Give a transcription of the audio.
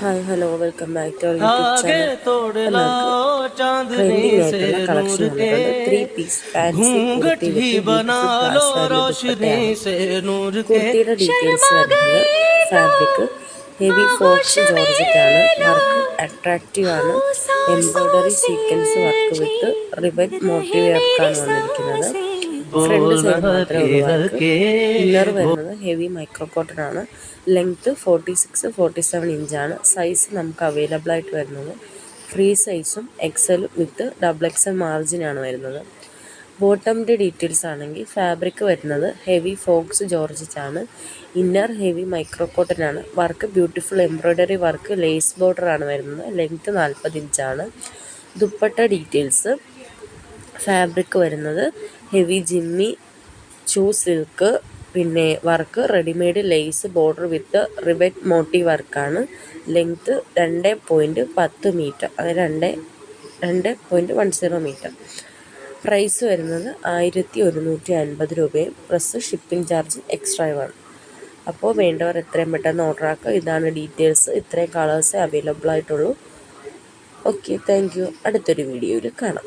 Hi hello welcome back to ട്രെൻഡിങ്ങായിട്ടുള്ള കളക്ഷനാണ് three piece fancy കുർത്തിയുടെ details വരുന്നത് ഫാബ്രിക് ഹെവി ഫോക്സ് ജോർജറ്റാണ് വർക്ക് അട്രാക്റ്റീവ് ആണ്. Embroidery sequence work with rivet motif വർക്കാണ് വന്നിരിക്കുന്നത്. ഫ്രണ്ട് സൈഡ് മാത്രമേ ഉള്ളൂ ഇന്നർ വരുന്നത് ഹെവി മൈക്രോ കോട്ടൺ ആണ്. Length forty six forty seven ഇഞ്ചാണ് സൈസ് നമുക്ക് അവൈലബിൾ ആയിട്ട് വരുന്നത്. ഫ്രീ സൈസും എക്സൽ വിത്ത് ഡബിൾ എക്സൽ മാർജിനാണ് വരുന്നത്. ബോട്ടമിന്റെ ഡീറ്റെയിൽസ് ആണെങ്കിൽ ഫാബ്രിക് വരുന്നത് ഹെവി ഫോക്സ് ജോർജറ്റ് ആണ്. ഇന്നർ ഹെവി മൈക്രോ കോട്ടൺ ആണ്. Work beautiful embroidery work lace border ആണ് വരുന്നത്. ലെങ്ത് നാൽപ്പത് ഇഞ്ചാണ് ദുപ്പട്ട ഡീറ്റെയിൽസ് ഫാബ്രിക് വരുന്നത്. ഹെവി ജിമ്മി ചൂ സിൽക്ക് പിന്നെ work readymade lace border with rivet മോട്ടി വർക്കാണ്. ലെങ്ത്ത് രണ്ട് പോയിന്റ് പത്ത് മീറ്റർ അത് രണ്ട് രണ്ട് point one zero metre. Price വരുന്നത് ആയിരത്തി ഒരുന്നൂറ്റി അൻപത് രൂപയും പ്ലസ് ഷിപ്പിംഗ് ചാർജ് എക്സ്ട്രാ എക്സ്ട്രായുമാണ് അപ്പോൾ വേണ്ടവർ എത്രയും പെട്ടെന്ന് ഓർഡർ ആക്കുക. ഇതാണ് ഡീറ്റെയിൽസ്. ഇത്രയും കളേഴ്സേ അവൈലബിൾ ആയിട്ടുള്ളൂ. ഓക്കെ താങ്ക് യു അടുത്തൊരു വീഡിയോയിൽ കാണാം.